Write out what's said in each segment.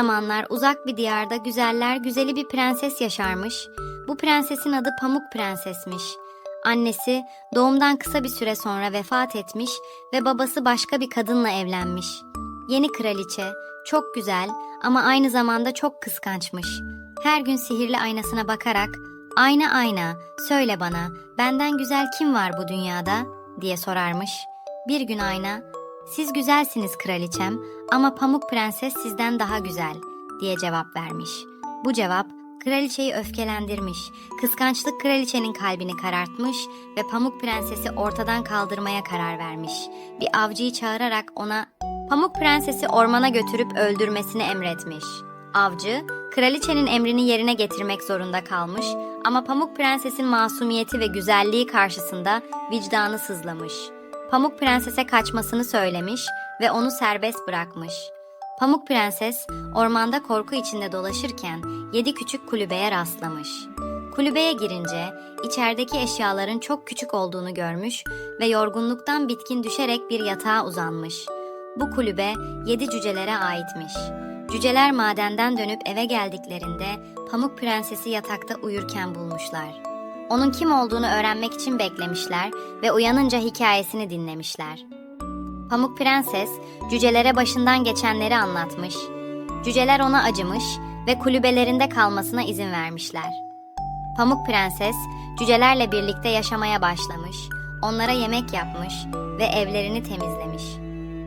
zamanlar uzak bir diyarda güzeller güzeli bir prenses yaşarmış. Bu prensesin adı Pamuk Prensesmiş. Annesi doğumdan kısa bir süre sonra vefat etmiş ve babası başka bir kadınla evlenmiş. Yeni kraliçe çok güzel ama aynı zamanda çok kıskançmış. Her gün sihirli aynasına bakarak "Ayna ayna, söyle bana, benden güzel kim var bu dünyada?" diye sorarmış. Bir gün ayna siz güzelsiniz kraliçem ama Pamuk Prenses sizden daha güzel diye cevap vermiş. Bu cevap kraliçeyi öfkelendirmiş. Kıskançlık kraliçenin kalbini karartmış ve Pamuk Prensesi ortadan kaldırmaya karar vermiş. Bir avcıyı çağırarak ona Pamuk Prensesi ormana götürüp öldürmesini emretmiş. Avcı, kraliçenin emrini yerine getirmek zorunda kalmış ama Pamuk Prenses'in masumiyeti ve güzelliği karşısında vicdanı sızlamış. Pamuk Prenses'e kaçmasını söylemiş ve onu serbest bırakmış. Pamuk Prenses ormanda korku içinde dolaşırken yedi küçük kulübeye rastlamış. Kulübeye girince içerideki eşyaların çok küçük olduğunu görmüş ve yorgunluktan bitkin düşerek bir yatağa uzanmış. Bu kulübe yedi cücelere aitmiş. Cüceler madenden dönüp eve geldiklerinde Pamuk Prenses'i yatakta uyurken bulmuşlar. Onun kim olduğunu öğrenmek için beklemişler ve uyanınca hikayesini dinlemişler. Pamuk Prenses cücelere başından geçenleri anlatmış. Cüceler ona acımış ve kulübelerinde kalmasına izin vermişler. Pamuk Prenses cücelerle birlikte yaşamaya başlamış, onlara yemek yapmış ve evlerini temizlemiş.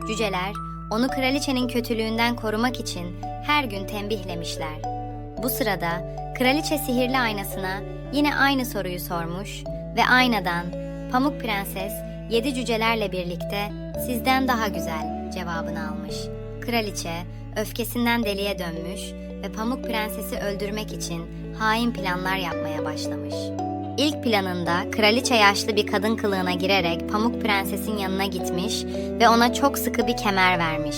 Cüceler onu kraliçenin kötülüğünden korumak için her gün tembihlemişler. Bu sırada kraliçe sihirli aynasına yine aynı soruyu sormuş ve aynadan Pamuk Prenses yedi cücelerle birlikte sizden daha güzel cevabını almış. Kraliçe öfkesinden deliye dönmüş ve Pamuk Prenses'i öldürmek için hain planlar yapmaya başlamış. İlk planında kraliçe yaşlı bir kadın kılığına girerek Pamuk Prenses'in yanına gitmiş ve ona çok sıkı bir kemer vermiş.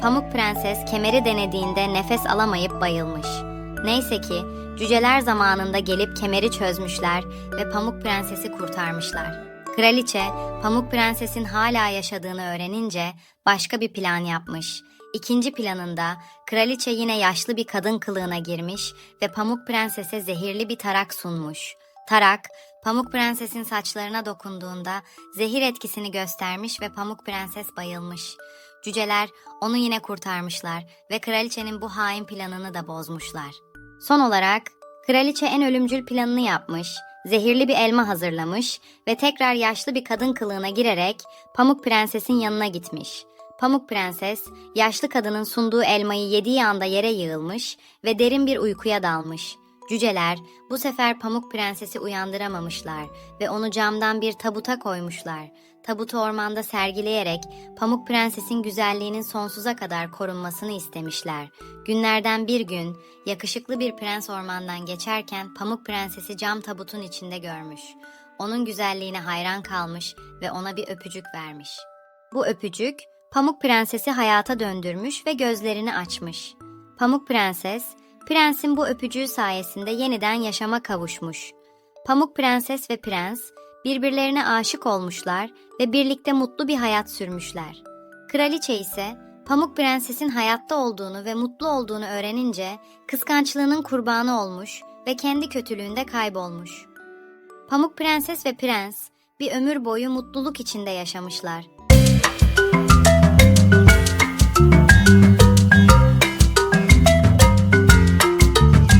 Pamuk Prenses kemeri denediğinde nefes alamayıp bayılmış. Neyse ki cüceler zamanında gelip kemeri çözmüşler ve Pamuk Prenses'i kurtarmışlar. Kraliçe Pamuk Prenses'in hala yaşadığını öğrenince başka bir plan yapmış. İkinci planında kraliçe yine yaşlı bir kadın kılığına girmiş ve Pamuk Prenses'e zehirli bir tarak sunmuş. Tarak, Pamuk Prenses'in saçlarına dokunduğunda zehir etkisini göstermiş ve Pamuk Prenses bayılmış. Cüceler onu yine kurtarmışlar ve kraliçenin bu hain planını da bozmuşlar. Son olarak kraliçe en ölümcül planını yapmış, zehirli bir elma hazırlamış ve tekrar yaşlı bir kadın kılığına girerek Pamuk Prenses'in yanına gitmiş. Pamuk Prenses, yaşlı kadının sunduğu elmayı yediği anda yere yığılmış ve derin bir uykuya dalmış. Cüceler bu sefer Pamuk Prenses'i uyandıramamışlar ve onu camdan bir tabuta koymuşlar. Tabutu ormanda sergileyerek Pamuk Prenses'in güzelliğinin sonsuza kadar korunmasını istemişler. Günlerden bir gün yakışıklı bir prens ormandan geçerken Pamuk Prenses'i cam tabutun içinde görmüş. Onun güzelliğine hayran kalmış ve ona bir öpücük vermiş. Bu öpücük Pamuk Prenses'i hayata döndürmüş ve gözlerini açmış. Pamuk Prenses, prensin bu öpücüğü sayesinde yeniden yaşama kavuşmuş. Pamuk Prenses ve Prens birbirlerine aşık olmuşlar ve birlikte mutlu bir hayat sürmüşler. Kraliçe ise Pamuk Prenses'in hayatta olduğunu ve mutlu olduğunu öğrenince kıskançlığının kurbanı olmuş ve kendi kötülüğünde kaybolmuş. Pamuk Prenses ve Prens bir ömür boyu mutluluk içinde yaşamışlar